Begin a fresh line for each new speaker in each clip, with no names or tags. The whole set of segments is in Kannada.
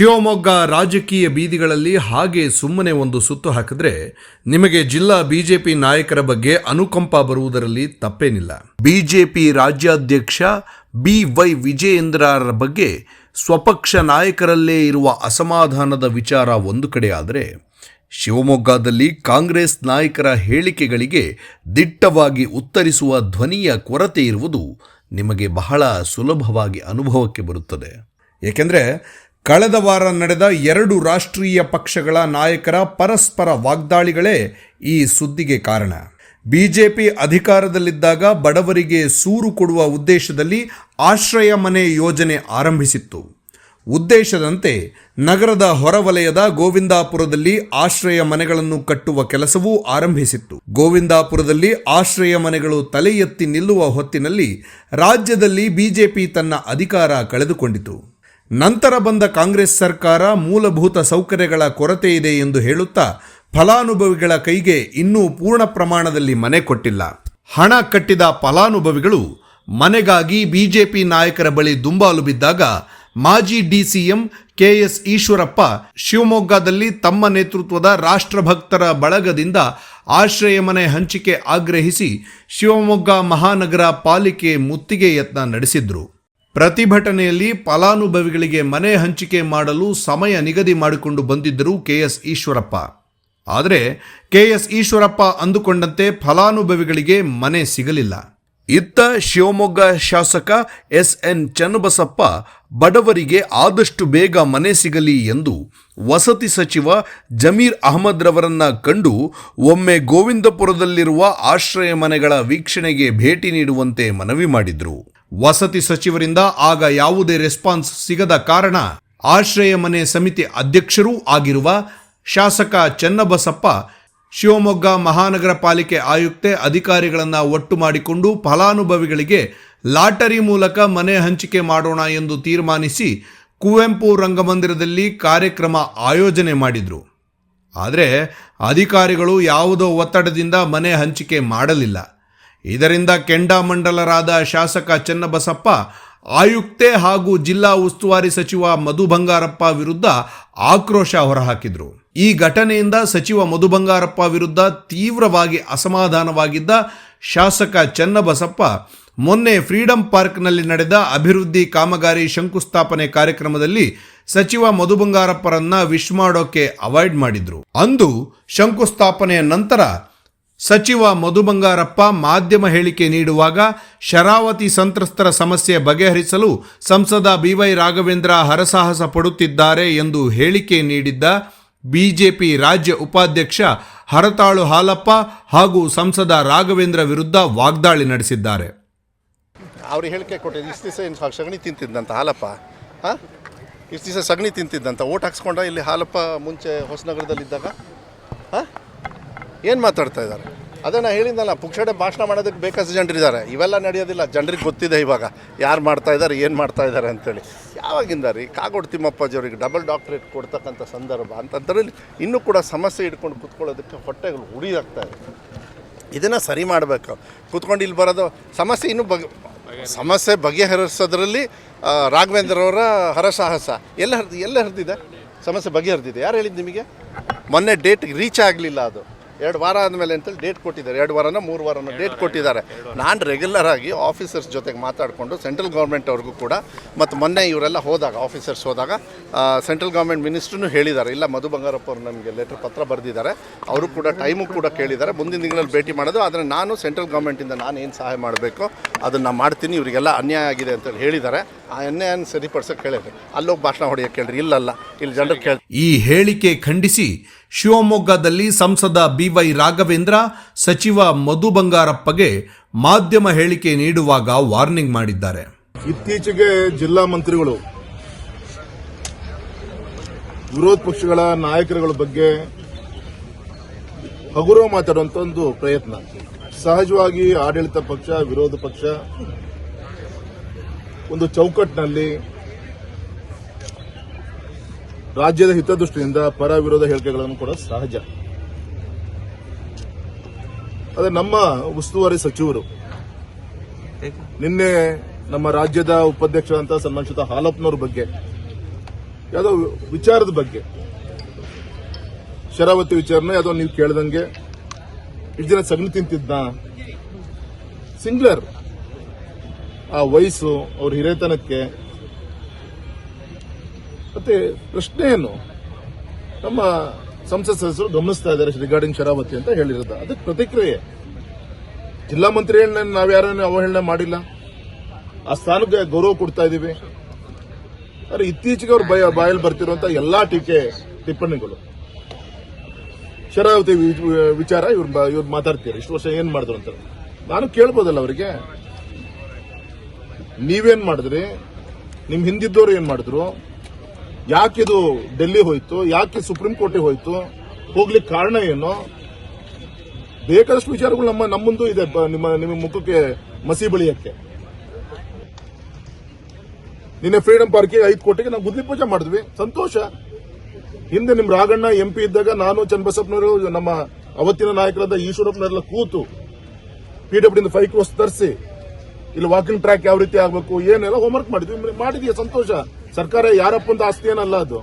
ಶಿವಮೊಗ್ಗ ರಾಜಕೀಯ ಬೀದಿಗಳಲ್ಲಿ ಹಾಗೆ ಸುಮ್ಮನೆ ಒಂದು ಸುತ್ತು ಹಾಕಿದ್ರೆ ನಿಮಗೆ ಜಿಲ್ಲಾ ಬಿಜೆಪಿ ನಾಯಕರ ಬಗ್ಗೆ ಅನುಕಂಪ ಬರುವುದರಲ್ಲಿ ತಪ್ಪೇನಿಲ್ಲ. ಬಿಜೆಪಿ ರಾಜ್ಯಾಧ್ಯಕ್ಷ ಬಿ ವೈ ವಿಜಯೇಂದ್ರರ ಬಗ್ಗೆ ಸ್ವಪಕ್ಷ ನಾಯಕರಲ್ಲೇ ಇರುವ ಅಸಮಾಧಾನದ ವಿಚಾರ ಒಂದು ಕಡೆ ಆದರೆ ಶಿವಮೊಗ್ಗದಲ್ಲಿ ಕಾಂಗ್ರೆಸ್ ನಾಯಕರ ಹೇಳಿಕೆಗಳಿಗೆ ದಿಟ್ಟವಾಗಿ ಉತ್ತರಿಸುವ ಧ್ವನಿಯ ಕೊರತೆ ಇರುವುದು ನಿಮಗೆ ಬಹಳ ಸುಲಭವಾಗಿ ಅನುಭವಕ್ಕೆ ಬರುತ್ತದೆ. ಏಕೆಂದರೆ ಕಳೆದ ವಾರ ನಡೆದ ಎರಡು ರಾಷ್ಟ್ರೀಯ ಪಕ್ಷಗಳ ನಾಯಕರ ಪರಸ್ಪರ ವಾಗ್ದಾಳಿಗಳೇ ಈ ಸುದ್ದಿಗೆ ಕಾರಣ. ಬಿಜೆಪಿ ಅಧಿಕಾರದಲ್ಲಿದ್ದಾಗ ಬಡವರಿಗೆ ಸೂರು ಕೊಡುವ ಉದ್ದೇಶದಲ್ಲಿ ಆಶ್ರಯ ಮನೆ ಯೋಜನೆ ಆರಂಭಿಸಿತ್ತು. ಉದ್ದೇಶದಂತೆ ನಗರದ ಹೊರವಲಯದ ಗೋವಿಂದಾಪುರದಲ್ಲಿ ಆಶ್ರಯ ಮನೆಗಳನ್ನು ಕಟ್ಟುವ ಕೆಲಸವೂ ಆರಂಭಿಸಿತ್ತು. ಗೋವಿಂದಾಪುರದಲ್ಲಿ ಆಶ್ರಯ ಮನೆಗಳು ತಲೆ ಎತ್ತಿ ನಿಲ್ಲುವ ಹೊತ್ತಿನಲ್ಲಿ ರಾಜ್ಯದಲ್ಲಿ ಬಿಜೆಪಿ ತನ್ನ ಅಧಿಕಾರ ಕಳೆದುಕೊಂಡಿತು. ನಂತರ ಬಂದ ಕಾಂಗ್ರೆಸ್ ಸರ್ಕಾರ ಮೂಲಭೂತ ಸೌಕರ್ಯಗಳ ಕೊರತೆ ಇದೆ ಎಂದು ಹೇಳುತ್ತಾ ಫಲಾನುಭವಿಗಳ ಕೈಗೆ ಇನ್ನೂ ಪೂರ್ಣ ಪ್ರಮಾಣದಲ್ಲಿ ಮನೆ ಕೊಟ್ಟಿಲ್ಲ. ಹಣ ಕಟ್ಟಿದ ಫಲಾನುಭವಿಗಳು ಮನೆಗಾಗಿ ಬಿಜೆಪಿ ನಾಯಕರ ಬಳಿ ದುಂಬಾಲು ಬಿದ್ದಾಗ ಮಾಜಿ ಡಿಸಿಎಂ ಕೆಎಸ್ ಈಶ್ವರಪ್ಪ ಶಿವಮೊಗ್ಗದಲ್ಲಿ ತಮ್ಮ ನೇತೃತ್ವದ ರಾಷ್ಟ್ರಭಕ್ತರ ಬಳಗದಿಂದ ಆಶ್ರಯ ಮನೆ ಹಂಚಿಕೆ ಆಗ್ರಹಿಸಿ ಶಿವಮೊಗ್ಗ ಮಹಾನಗರ ಪಾಲಿಕೆ ಮುತ್ತಿಗೆ ಯತ್ನ ನಡೆಸಿದ್ರು. ಪ್ರತಿಭಟನೆಯಲ್ಲಿ ಫಲಾನುಭವಿಗಳಿಗೆ ಮನೆ ಹಂಚಿಕೆ ಮಾಡಲು ಸಮಯ ನಿಗದಿ ಮಾಡಿಕೊಂಡು ಬಂದಿದ್ದರು ಕೆಎಸ್ ಈಶ್ವರಪ್ಪ. ಆದರೆ ಕೆಎಸ್ ಈಶ್ವರಪ್ಪ ಅಂದುಕೊಂಡಂತೆ ಫಲಾನುಭವಿಗಳಿಗೆ ಮನೆ ಸಿಗಲಿಲ್ಲ. ಇತ್ತ ಶಿವಮೊಗ್ಗ ಶಾಸಕ ಎಸ್ ಎನ್ ಚನ್ನಬಸಪ್ಪ ಬಡವರಿಗೆ ಆದಷ್ಟು ಬೇಗ ಮನೆ ಸಿಗಲಿ ಎಂದು ವಸತಿ ಸಚಿವ ಜಮೀರ್ ಅಹಮದ್ ರವರನ್ನ ಕಂಡು ಒಮ್ಮೆ ಗೋವಿಂದಪುರದಲ್ಲಿರುವ ಆಶ್ರಯ ಮನೆಗಳ ವೀಕ್ಷಣೆಗೆ ಭೇಟಿ ನೀಡುವಂತೆ ಮನವಿ ಮಾಡಿದ್ರು. ವಸತಿ ಸಚಿವರಿಂದ ಆಗ ಯಾವುದೇ ರೆಸ್ಪಾನ್ಸ್ ಸಿಗದ ಕಾರಣ ಆಶ್ರಯ ಮನೆ ಸಮಿತಿ ಅಧ್ಯಕ್ಷರೂ ಆಗಿರುವ ಶಾಸಕ ಚನ್ನಬಸಪ್ಪ, ಶಿವಮೊಗ್ಗ ಮಹಾನಗರ ಪಾಲಿಕೆ ಆಯುಕ್ತೆ ಅಧಿಕಾರಿಗಳನ್ನು ಒಟ್ಟು ಮಾಡಿಕೊಂಡು ಫಲಾನುಭವಿಗಳಿಗೆ ಲಾಟರಿ ಮೂಲಕ ಮನೆ ಹಂಚಿಕೆ ಮಾಡೋಣ ಎಂದು ತೀರ್ಮಾನಿಸಿ ಕುವೆಂಪು ರಂಗಮಂದಿರದಲ್ಲಿ ಕಾರ್ಯಕ್ರಮ ಆಯೋಜನೆ ಮಾಡಿದರು. ಆದರೆ ಅಧಿಕಾರಿಗಳು ಯಾವುದೋ ಒತ್ತಡದಿಂದ ಮನೆ ಹಂಚಿಕೆ ಮಾಡಲಿಲ್ಲ. ಇದರಿಂದ ಕೆಂಡಾಮಂಡಲರಾದ ಶಾಸಕ ಚನ್ನಬಸಪ್ಪ, ಆಯುಕ್ತೆ ಹಾಗೂ ಜಿಲ್ಲಾ ಉಸ್ತುವಾರಿ ಸಚಿವ ಮಧು ಬಂಗಾರಪ್ಪ ವಿರುದ್ಧ ಆಕ್ರೋಶ ಹೊರಹಾಕಿದ್ರು. ಈ ಘಟನೆಯಿಂದ ಸಚಿವ ಮಧು ಬಂಗಾರಪ್ಪ ವಿರುದ್ಧ ತೀವ್ರವಾಗಿ ಅಸಮಾಧಾನವಾಗಿದ್ದ ಶಾಸಕ ಚನ್ನಬಸಪ್ಪ, ಮೊನ್ನೆ ಫ್ರೀಡಂ ಪಾರ್ಕ್ನಲ್ಲಿ ನಡೆದ ಅಭಿವೃದ್ಧಿ ಕಾಮಗಾರಿ ಶಂಕುಸ್ಥಾಪನೆ ಕಾರ್ಯಕ್ರಮದಲ್ಲಿ ಸಚಿವ ಮಧು ಬಂಗಾರಪ್ಪರನ್ನ ವಿಶ್ ಮಾಡೋಕೆ ಅವಾಯ್ಡ್ ಮಾಡಿದ್ರು. ಅಂದು ಶಂಕುಸ್ಥಾಪನೆಯ ನಂತರ ಸಚಿವ ಮಧು ಬಂಗಾರಪ್ಪ ಮಾಧ್ಯಮ ಹೇಳಿಕೆ ನೀಡುವಾಗ ಶರಾವತಿ ಸಂತ್ರಸ್ತರ ಸಮಸ್ಯೆ ಬಗೆಹರಿಸಲು ಸಂಸದ ಬಿವೈ ರಾಘವೇಂದ್ರ ಹರಸಾಹಸ ಪಡುತ್ತಿದ್ದಾರೆ ಎಂದು ಹೇಳಿಕೆ ನೀಡಿದ್ದ ಬಿಜೆಪಿ ರಾಜ್ಯ ಉಪಾಧ್ಯಕ್ಷ ಹರತಾಳು ಹಾಲಪ್ಪ ಹಾಗೂ ಸಂಸದ ರಾಘವೇಂದ್ರ ವಿರುದ್ಧ ವಾಗ್ದಾಳಿ ನಡೆಸಿದ್ದಾರೆ.
ಅವ್ರು ಹೇಳಿಕೆ ಕೊಟ್ಟಿದ್ದು, ಇಷ್ಟು ದಿವಸ ಏನು ಸಗಣಿ ತಿಂತಿದ್ದಂತ ಹಾಲಪ್ಪ? ಹಾಂ? ಇಷ್ಟು ದಿವಸ ಸಗಣಿ ತಿಂತಿದ್ದಂತ, ಓಟ್ ಹಾಕ್ಸ್ಕೊಂಡ ಇಲ್ಲಿ ಹಾಲಪ್ಪ ಮುಂಚೆ ಹೊಸನಗರದಲ್ಲಿದ್ದಾಗ? ಹಾಂ? ಏನು ಮಾತಾಡ್ತಾ ಇದ್ದಾರೆ? ಅದೇ ನಾ ಹೇಳಿದ್ದಲ್ಲ ಪುಕ್ಷಡೆ ಭಾಷಣ ಮಾಡೋದಕ್ಕೆ ಬೇಕಷ್ಟು ಜನರಿದ್ದಾರೆ ಇವೆಲ್ಲ ನಡೆಯೋದಿಲ್ಲ. ಜನರಿಗೆ ಗೊತ್ತಿದೆ ಇವಾಗ. ಯಾರು ಮಾಡ್ತಾ ಇದ್ದಾರೆ, ಏನು ಮಾಡ್ತಾ ಇದ್ದಾರೆ ಅಂತೇಳಿ. ಯಾವಾಗಿಂದ ರೀ? ಕಾಗೋಡು ತಿಮ್ಮಪ್ಪಾಜಿಯವರಿಗೆ ಡಬಲ್ ಡಾಕ್ಟ್ರೇಟ್ ಕೊಡ್ತಕ್ಕಂಥ ಸಂದರ್ಭ ಅಂತಂದ್ರಲ್ಲಿ ಇನ್ನೂ ಕೂಡ ಸಮಸ್ಯೆ ಇಟ್ಕೊಂಡು ಕೂತ್ಕೊಳ್ಳೋದಕ್ಕೆ ಹೊಟ್ಟೆಗಳು ಉರಿಯಾಗ್ತಾ ಇದೆ. ಇದನ್ನು ಸರಿ ಮಾಡಬೇಕು. ಕೂತ್ಕೊಂಡು ಇಲ್ಲಿ ಬರೋದು ಸಮಸ್ಯೆ ಇನ್ನೂ ಬಗೆ ಸಮಸ್ಯೆ ಬಗೆಹರಿಸೋದ್ರಲ್ಲಿ ರಾಘವೇಂದ್ರವರ ಹರಸಾಹಸ ಎಲ್ಲ ಹರಿದು ಎಲ್ಲ ಹರಿದಿದೆ? ಸಮಸ್ಯೆ ಬಗೆಹರಿದಿದೆ. ಯಾರು ಹೇಳಿದ್ದು ನಿಮಗೆ? ಮೊನ್ನೆ ಡೇಟ್ಗೆ ರೀಚ್ ಆಗಲಿಲ್ಲ ಅದು. ಎರಡು ವಾರ ಆದಮೇಲೆ ಅಂತೇಳಿ ಡೇಟ್ ಕೊಟ್ಟಿದ್ದಾರೆ. ಎರಡು ವಾರನ ಮೂರು ವಾರನ ಡೇಟ್ ಕೊಟ್ಟಿದ್ದಾರೆ. ನಾನು ರೆಗ್ಯುಲರ್ ಆಗಿ ಆಫೀಸರ್ಸ್ ಜೊತೆಗೆ ಮಾತಾಡಿಕೊಂಡು ಸೆಂಟ್ರಲ್ ಗೌರ್ಮೆಂಟ್ ಅವ್ರಿಗೂ ಕೂಡ ಮತ್ತು ಮೊನ್ನೆ ಇವರೆಲ್ಲ ಹೋದಾಗ ಆಫೀಸರ್ಸ್ ಹೋದಾಗ ಸೆಂಟ್ರಲ್ ಗೌರ್ಮೆಂಟ್ ಮಿನಿಸ್ಟ್ರೂ ಹೇಳಿದ್ದಾರೆ. ಇಲ್ಲ ಮಧು ಬಂಗಾರಪ್ಪ ಅವರು ನಮಗೆ ಲೆಟರ್ ಪತ್ರ ಬರೆದಿದ್ದಾರೆ. ಅವರು ಕೂಡ ಟೈಮು ಕೂಡ ಕೇಳಿದ್ದಾರೆ. ಮುಂದಿನ ತಿಂಗಳಲ್ಲಿ ಭೇಟಿ ಮಾಡೋದು. ಆದರೆ ನಾನು ಸೆಂಟ್ರಲ್ ಗೌರ್ಮೆಂಟಿಂದ ನಾನು ಏನು ಸಹಾಯ ಮಾಡಬೇಕು ಅದನ್ನು ಮಾಡ್ತೀನಿ. ಇವರಿಗೆಲ್ಲ ಅನ್ಯಾಯ ಆಗಿದೆ ಅಂತೇಳಿ ಹೇಳಿದ್ದಾರೆ. ಆ ಅನ್ಯಾಯನ ಸರಿಪಡಿಸೋಕೆ ಹೇಳಿದ್ರಿ ಅಲ್ಲೋಗಿ ಭಾಷಣ ಹೊಡೆಯೋಕೆ ಕೇಳ್ರಿ ಇಲ್ಲಲ್ಲ ಇಲ್ಲಿ ಜನರು ಕೇಳಿ
ಈ ಹೇಳಿಕೆ ಖಂಡಿಸಿ ಶಿವಮೊಗ್ಗದಲ್ಲಿ ಸಂಸದ ಬಿವೈ ರಾಘವೇಂದ್ರ, ಸಚಿವ ಮಧು ಬಂಗಾರಪ್ಪಗೆ ಮಾಧ್ಯಮ ಹೇಳಿಕೆ ನೀಡುವಾಗ ವಾರ್ನಿಂಗ್ ಮಾಡಿದ್ದಾರೆ.
ಇತ್ತೀಚೆಗೆ ಜಿಲ್ಲಾ ಮಂತ್ರಿಗಳು ವಿರೋಧ ಪಕ್ಷಗಳ ನಾಯಕರುಗಳ ಬಗ್ಗೆ ಹಗುರ ಮಾತಾಡುವಂತ ಒಂದು ಪ್ರಯತ್ನ. ಸಹಜವಾಗಿ ಆಡಳಿತ ಪಕ್ಷ, ವಿರೋಧ ಪಕ್ಷ ಒಂದು ಚೌಕಟ್ಟಿನಲ್ಲಿ ರಾಜ್ಯದ ಹಿತದೃಷ್ಟಿಯಿಂದ ಪರ ವಿರೋಧ ಹೇಳಿಕೆಗಳನ್ನು ಕೂಡ ಸಹಜ. ಆದರೆ ನಮ್ಮ ಉಸ್ತುವಾರಿ ಸಚಿವರು. ನಿನ್ನೆ ನಮ್ಮ ರಾಜ್ಯದ ಉಪಾಧ್ಯಕ್ಷರಂತ ಸನ್ಮಾನಿಸಿದ ಹಾಲಪ್ಪನವ್ರ ಬಗ್ಗೆ, ಯಾವುದೋ ವಿಚಾರದ ಬಗ್ಗೆ, ಶರಾವತಿ ವಿಚಾರನ ಯಾವುದೋ ನೀವು ಕೇಳ್ದಂಗೆ ಇಷ್ಟು ಜನ ಸಗಣಿ ತಿಂತಿದ್ದ ಸಿಂಗ್ಲರ್, ಆ ವಯಸ್ಸು, ಅವ್ರ ಹಿರೇತನಕ್ಕೆ ಮತ್ತೆ ಪ್ರಶ್ನೆ ಏನು? ನಮ್ಮ ಸಂಸತ್ ಸದಸ್ಯರು ಗಮನಿಸ್ತಾ ಇದ್ದಾರೆ ರಿಗಾರ್ಡಿಂಗ್ ಶರಾವತಿ ಅಂತ ಹೇಳಿರೋದು. ಅದಕ್ಕೆ ಪ್ರತಿಕ್ರಿಯೆ. ಜಿಲ್ಲಾ ಮಂತ್ರಿಗಳನ್ನ ನಾವ್ಯಾರನ್ನು ಅವಹೇಳನೆ ಮಾಡಿಲ್ಲ. ಆ ಸ್ಥಾನಕ್ಕೆ ಗೌರವ ಕೊಡ್ತಾ ಇದೀವಿ. ಆದ್ರೆ ಇತ್ತೀಚೆಗೆ ಅವ್ರು ಬಯ ಬಾಯಲ್ಲಿ ಬರ್ತಿರುವಂತ ಎಲ್ಲಾ ಟೀಕೆ, ಟಿಪ್ಪಣಿಗಳು. ಶರಾವತಿ ವಿಚಾರ ಇವ್ರು ಇವ್ರು ಮಾತಾಡ್ತೀರಿ ಇಷ್ಟು ವರ್ಷ ಏನ್ ಮಾಡಿದ್ರು ಅಂತ. ನಾನು ಕೇಳ್ಬೋದಲ್ಲ ಅವರಿಗೆ. ನೀವೇನ್ ಮಾಡಿದ್ರಿ? ನಿಮ್ ಹಿಂದಿದ್ದವ್ರು ಏನ್ ಮಾಡಿದ್ರು? ಯಾಕಿದು ಡೆಲ್ಲಿ ಹೋಯ್ತು, ಯಾಕೆ ಸುಪ್ರೀಂ ಕೋರ್ಟಿಗೆ ಹೋಯ್ತು, ಹೋಗ್ಲಿಕ್ಕೆ ಕಾರಣ ಏನು? ಬೇಕಾದಷ್ಟು ವಿಚಾರಗಳು ನಮ್ಮ ನಮ್ಮ ಇದೆ ನಿಮ್ಮ ನಿಮ್ಮ ಮುಖಕ್ಕೆ ಮಸಿ ಬಳಿಯಕ್ಕೆ. ನಿನ್ನೆ ಫ್ರೀಡಂ ಪಾರ್ಕಿಗೆ ಐದು ಕೋಟಿಗೆ ನಾವು ಗುದ್ಲಿ ಪೂಜೆ ಮಾಡಿದ್ವಿ. ಸಂತೋಷ. ಹಿಂದೆ ನಿಮ್ ರಾಗಣ್ಣ ಎಂಪಿ ಇದ್ದಾಗ ನಾನು ಚನ್ನಬಸಪ್ಪನವರು, ನಮ್ಮ ಅವತ್ತಿನ ನಾಯಕರಾದ ಈಶ್ವರಪ್ಪನವರೆಲ್ಲ ಕೂತು ಪಿಡಬ್ಲ್ಯೂ ಫೈವ್ ಕ್ರೋಸ್ ತರಿಸಿ. ಇಲ್ಲಿ ವಾಕಿಂಗ್ ಟ್ರ್ಯಾಕ್ ಯಾವ ರೀತಿ ಆಗಬೇಕು, ಏನೆಲ್ಲ ಹೋಮ್ವರ್ಕ್ ಮಾಡಿದ್ವಿ. ಮಾಡಿದೀಯ? ಸಂತೋಷ. ಸರ್ಕಾರ ಯಾರಪ್ಪಂತ ಆಸ್ತಿ ಏನಲ್ಲ ಅದು.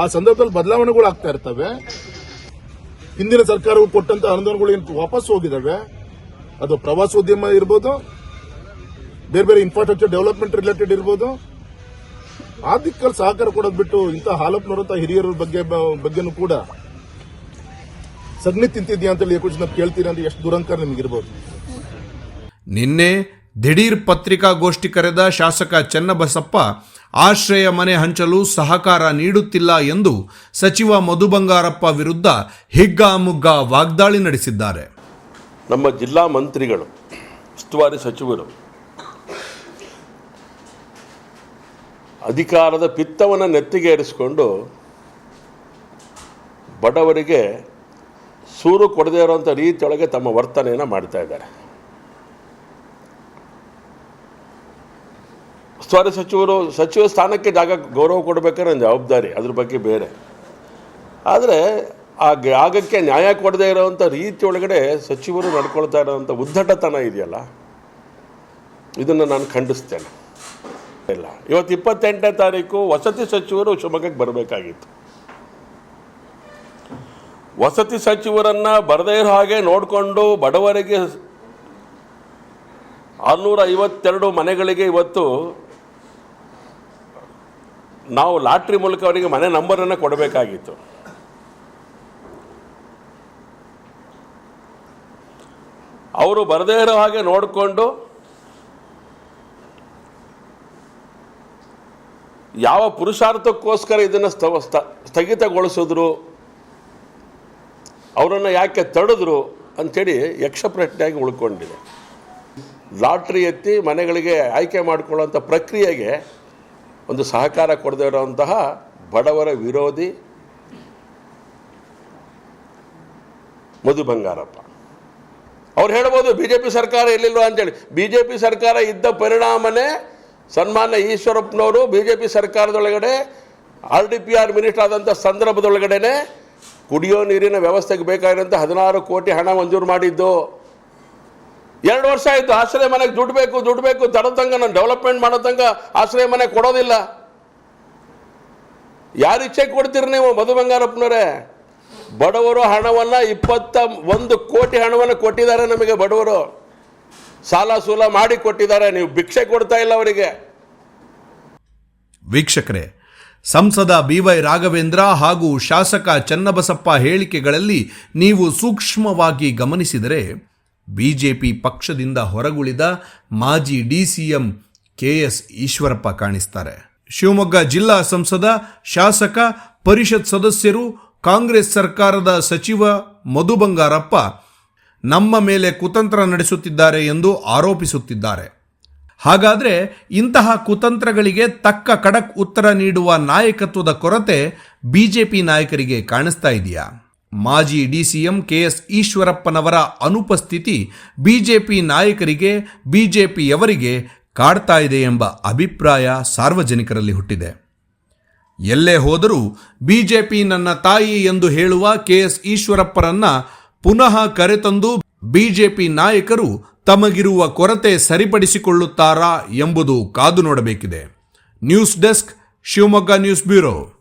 ಆ ಸಂದರ್ಭದಲ್ಲಿ ಬದಲಾವಣೆಗಳು ಆಗ್ತಾ ಇರ್ತವೆ. ಹಿಂದಿನ ಸರ್ಕಾರವು ಕೊಟ್ಟಂತ ಅನುದಾನಗಳು ಏನು ವಾಪಸ್ ಹೋಗಿದಾವೆ? ಅದು ಪ್ರವಾಸೋದ್ಯಮ ಇರ್ಬೋದು, ಬೇರೆ ಬೇರೆ ಇನ್ಫ್ರಾಸ್ಟ್ರಕ್ಚರ್ ಡೆವಲಪ್ಮೆಂಟ್ ರಿಲೇಟೆಡ್ ಇರ್ಬೋದು. ಆ ದಿಕ್ಕಲ್ಲಿ ಸಹಕಾರ ಕೊಡೋದು ಬಿಟ್ಟು ಇಂಥ ಹಾಲಪ್ನವರಂತ ಹಿರಿಯರ ಬಗ್ಗೆ ಬಗ್ಗೆನೂ ಕೂಡ ಸಗ್ನಿ ತಿಂತಿದ್ಯಾ ಅಂತ ಹೇಳಿ ನಾವು ಕೇಳ್ತೀರಾ ಅಂದ್ರೆ ಎಷ್ಟು ದುರಂಕಾರ ನಿಮಗಿರ್ಬೋದು.
ನಿನ್ನೆ ದಿಢೀರ್ ಪತ್ರಿಕಾಗೋಷ್ಠಿ ಕರೆದ ಶಾಸಕ ಚನ್ನಬಸಪ್ಪ ಆಶ್ರಯ ಮನೆ ಹಂಚಲು ಸಹಕಾರ ನೀಡುತ್ತಿಲ್ಲ ಎಂದು ಸಚಿವ ಮಧು ಬಂಗಾರಪ್ಪ ವಿರುದ್ಧ ಹಿಗ್ಗಾಮುಗ್ಗಾ ವಾಗ್ದಾಳಿ ನಡೆಸಿದ್ದಾರೆ.
ನಮ್ಮ ಜಿಲ್ಲಾ ಮಂತ್ರಿಗಳು, ಉಸ್ತುವಾರಿ ಸಚಿವರು ಅಧಿಕಾರದ ಪಿತ್ತವನ್ನು ನೆತ್ತಿಗೇರಿಸಿಕೊಂಡು ಬಡವರಿಗೆ ಸೂರು ಕೊಡದೇ ಇರುವಂಥ ರೀತಿಯೊಳಗೆ ತಮ್ಮ ವರ್ತನೆಯನ್ನು ಮಾಡ್ತಾ ಇದ್ದಾರೆ. ಉಸ್ತುವಾರಿ ಸಚಿವರು, ಸಚಿವ ಸ್ಥಾನಕ್ಕೆ ಜಾಗ ಗೌರವ ಕೊಡಬೇಕಾದ್ರೆ ಜವಾಬ್ದಾರಿ, ಅದ್ರ ಬಗ್ಗೆ ಬೇರೆ. ಆದರೆ, ಆ ಜಾಗಕ್ಕೆ ನ್ಯಾಯ ಕೊಡದೇ ಇರೋವಂಥ ರೀತಿ ಒಳಗಡೆ ಸಚಿವರು ನಡ್ಕೊಳ್ತಾ ಇರೋವಂಥ ಉದ್ದಟತನ ಇದೆಯಲ್ಲ, ಇದನ್ನು ನಾನು ಖಂಡಿಸ್ತೇನೆ. ಇಲ್ಲ. ಇವತ್ತು ಇಪ್ಪತ್ತೆಂಟನೇ ತಾರೀಕು ವಸತಿ ಸಚಿವರು ಶಿವಮೊಗ್ಗಕ್ಕೆ ಬರಬೇಕಾಗಿತ್ತು. ವಸತಿ ಸಚಿವರನ್ನು ಬರದೇ ಇರೋ ಹಾಗೆ ನೋಡಿಕೊಂಡು ಬಡವರಿಗೆ ಆರುನೂರ ಐವತ್ತೆರಡು ಮನೆಗಳಿಗೆ ಇವತ್ತು ನಾವು ಲಾಟ್ರಿ ಮೂಲಕ ಅವರಿಗೆ ಮನೆ ನಂಬರನ್ನು ಕೊಡಬೇಕಾಗಿತ್ತು. ಅವರು ಬರದೇ ಇರೋ ಹಾಗೆ ನೋಡಿಕೊಂಡು ಯಾವ ಪುರುಷಾರ್ಥಕ್ಕೋಸ್ಕರ ಇದನ್ನು ಸ್ಥಗಿತಗೊಳಿಸಿದ್ರು, ಅವರನ್ನು ಯಾಕೆ ತಡೆದ್ರು ಅಂಥೇಳಿ ಯಕ್ಷಪ್ರಶ್ನೆಯಾಗಿ ಉಳ್ಕೊಂಡಿದೆ. ಲಾಟ್ರಿ ಎತ್ತಿ ಮನೆಗಳಿಗೆ ಆಯ್ಕೆ ಮಾಡಿಕೊಳ್ಳುವಂಥ ಪ್ರಕ್ರಿಯೆಗೆ ಒಂದು ಸಹಕಾರ ಕೊಡದೇ ಇರುವಂತಹ ಬಡವರ ವಿರೋಧಿ ಮಧು ಬಂಗಾರಪ್ಪ. ಅವ್ರು ಹೇಳ್ಬೋದು ಬಿ ಜೆ ಪಿ ಸರ್ಕಾರ ಎಲ್ಲಿಲ್ಲ ಅಂತೇಳಿ. ಬಿ ಜೆ ಪಿ ಸರ್ಕಾರ ಇದ್ದ ಪರಿಣಾಮನೇ ಸನ್ಮಾನ್ಯ ಈಶ್ವರಪ್ಪನವರು B J P ಸರ್ಕಾರದೊಳಗಡೆ R D P R minister ಆದಂಥ ಸಂದರ್ಭದೊಳಗಡೆ ಕುಡಿಯೋ ನೀರಿನ ವ್ಯವಸ್ಥೆಗೆ ಬೇಕಾಗಿರೋಂಥ ಹದಿನಾರು ಕೋಟಿ ಹಣ ಮಂಜೂರು ಮಾಡಿದ್ದು. ಎರಡು ವರ್ಷ ಆಯಿತು, ಆಶ್ರಯ ಮನೆಗೆ ದುಡ್ಡು ಬೇಕು ದುಡ್ಡು ಬೇಕು ತರೋತಂಗ ನಾನು ಡೆವಲಪ್ಮೆಂಟ್ ಮಾಡೋ ತನಕ ಆಶ್ರಯ ಮನೆ ಕೊಡೋದಿಲ್ಲ. ಯಾರು ಇಚ್ಛೆ ಕೊಡ್ತೀರಿ ನೀವು ಮಧು ಬಂಗಾರಪ್ಪನವರೇ ಬಡವರು ಹಣವನ್ನು ಇಪ್ಪತ್ತ ಒಂದು ಕೋಟಿ ಹಣವನ್ನು ಕೊಟ್ಟಿದ್ದಾರೆ ನಮಗೆ ಬಡವರು. ಸಾಲ ಸೂಲ ಮಾಡಿ ಕೊಟ್ಟಿದ್ದಾರೆ, ನೀವು ಭಿಕ್ಷೆ ಕೊಡ್ತಾ ಇಲ್ಲ ಅವರಿಗೆ.
ವೀಕ್ಷಕರೇ, ಸಂಸದ ಬಿ ವೈ ರಾಘವೇಂದ್ರ ಹಾಗೂ ಶಾಸಕ ಚನ್ನಬಸಪ್ಪ ಹೇಳಿಕೆಗಳಲ್ಲಿ ನೀವು ಸೂಕ್ಷ್ಮವಾಗಿ ಗಮನಿಸಿದರೆ ಬಿಜೆಪಿ ಪಕ್ಷದಿಂದ ಹೊರಗುಳಿದ ಮಾಜಿ ಡಿಸಿಎಂ ಕೆಎಸ್ ಈಶ್ವರಪ್ಪ ಕಾಣಿಸ್ತಾರೆ. ಶಿವಮೊಗ್ಗ ಜಿಲ್ಲಾ ಸಂಸದ, ಶಾಸಕ, ಪರಿಷತ್ ಸದಸ್ಯರು, ಕಾಂಗ್ರೆಸ್ ಸರ್ಕಾರದ ಸಚಿವ ಮಧು ಬಂಗಾರಪ್ಪ ನಮ್ಮ ಮೇಲೆ ಕುತಂತ್ರ ನಡೆಸುತ್ತಿದ್ದಾರೆ ಎಂದು ಆರೋಪಿಸುತ್ತಿದ್ದಾರೆ. ಹಾಗಾದರೆ ಇಂತಹ ಕುತಂತ್ರಗಳಿಗೆ ತಕ್ಕ ಕಡಕ್ ಉತ್ತರ ನೀಡುವ ನಾಯಕತ್ವದ ಕೊರತೆ ಬಿಜೆಪಿ ನಾಯಕರಿಗೆ ಕಾಣಿಸ್ತಾ ಇದೆಯಾ? ಮಾಜಿ ಡಿಸಿಎಂ ಕೆಎಸ್ ಈಶ್ವರಪ್ಪನವರ ಅನುಪಸ್ಥಿತಿ ಬಿಜೆಪಿ ನಾಯಕರಿಗೆ, ಬಿಜೆಪಿಯವರಿಗೆ ಕಾಡ್ತಾ ಇದೆ ಎಂಬ ಅಭಿಪ್ರಾಯ ಸಾರ್ವಜನಿಕರಲ್ಲಿ ಹುಟ್ಟಿದೆ. ಎಲ್ಲೇ ಹೋದರೂ ಬಿಜೆಪಿ ನನ್ನ ತಾಯಿ ಎಂದು ಹೇಳುವ ಕೆಎಸ್ ಈಶ್ವರಪ್ಪರನ್ನ ಪುನಃ ಕರೆತಂದು ಬಿಜೆಪಿ ನಾಯಕರು ತಮಗಿರುವ ಕೊರತೆ ಸರಿಪಡಿಸಿಕೊಳ್ಳುತ್ತಾರಾ ಎಂಬುದು ಕಾದು ನೋಡಬೇಕಿದೆ. News desk Shivamogga news bureau.